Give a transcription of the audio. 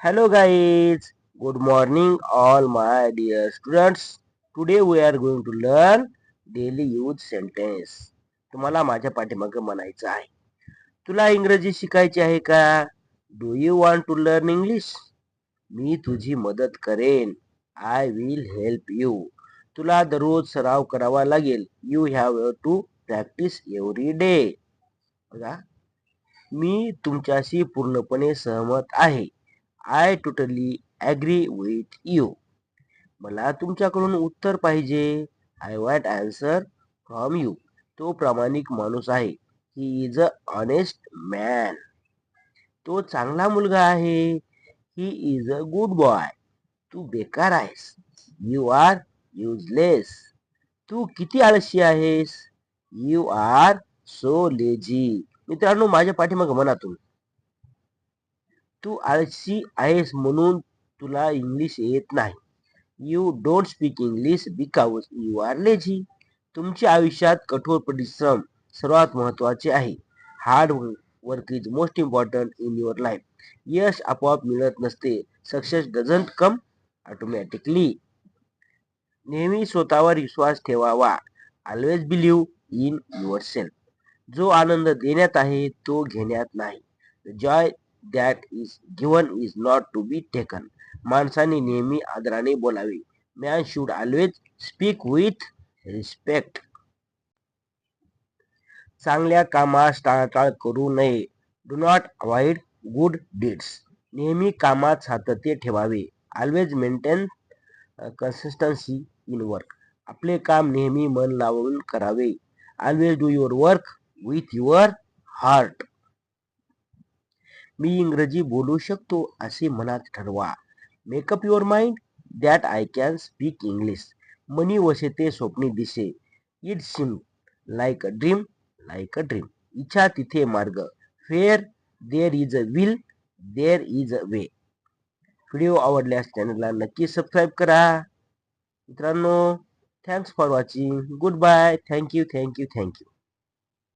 Hello guys, good morning all my dear students. Today we are going to learn daily use sentence. तुम्हाला माझ्या पाठीमागे म्हणायचं आहे. तुला इंग्रजी शिकायची आहे का? Do you want to learn English मी तुझी मदत करेन. आय विल हेल्प यू तुला दररोज सराव करावा लागेल. You have to practice every day बघा मी तुमच्याशी पूर्णपणे सहमत आहे. I totally agree with you मला तुमच्याकडून उत्तर पाहिजे. I want answer from you तो प्रामाणिक माणूस आहे. He is a honest man तो चांगला मुलगा आहे. He is a good boy तू बेकार आहेस. यू आर युजलेस तू किती आळशी आहेस. यू आर सो लेझी मित्रांनो माझ्या पाठीमागं म्हणा तुम्ही. तू आळशी आहेस म्हणून तुला इंग्लिश येत नाही. You don't speak English because you are lazy तुमच्या आयुष्यात कठोर परिश्रम सर्वात महत्त्वाचे आहे. Hard work is most important in your life यश आपोआप मिळत नसते. सक्सेस डझंट कम ऑटोमॅटिकली नेहमी स्वतःवर विश्वास ठेवावा. Always believe in your self जो आनंद देण्यात आहे तो घेण्यात नाही. Joy that is given is not to be taken माणसाने नेहमी आदराने बोलावे. Man should always speak with respect चांगल्या कामास टाळटाळ करू नये. Do not avoid good deeds नेहमी कामात सातत्य ठेवावे. Always maintain consistency in work आपले काम नेहमी मन लावून करावे. Always do your work with your heart मी इंग्रजी बोलू शकतो असे मनात ठरवा. Make up your mind that I can speak English मनी वसे ते स्वप्नी दिसे. It seem like a dream like a dream इच्छा तिथे मार्ग. Where there is a will there is a way video आवडल्यास चॅनलला नक्की सबस्क्राईब करा. मित्रांनो thanks for watching good bye thank you thank you thank you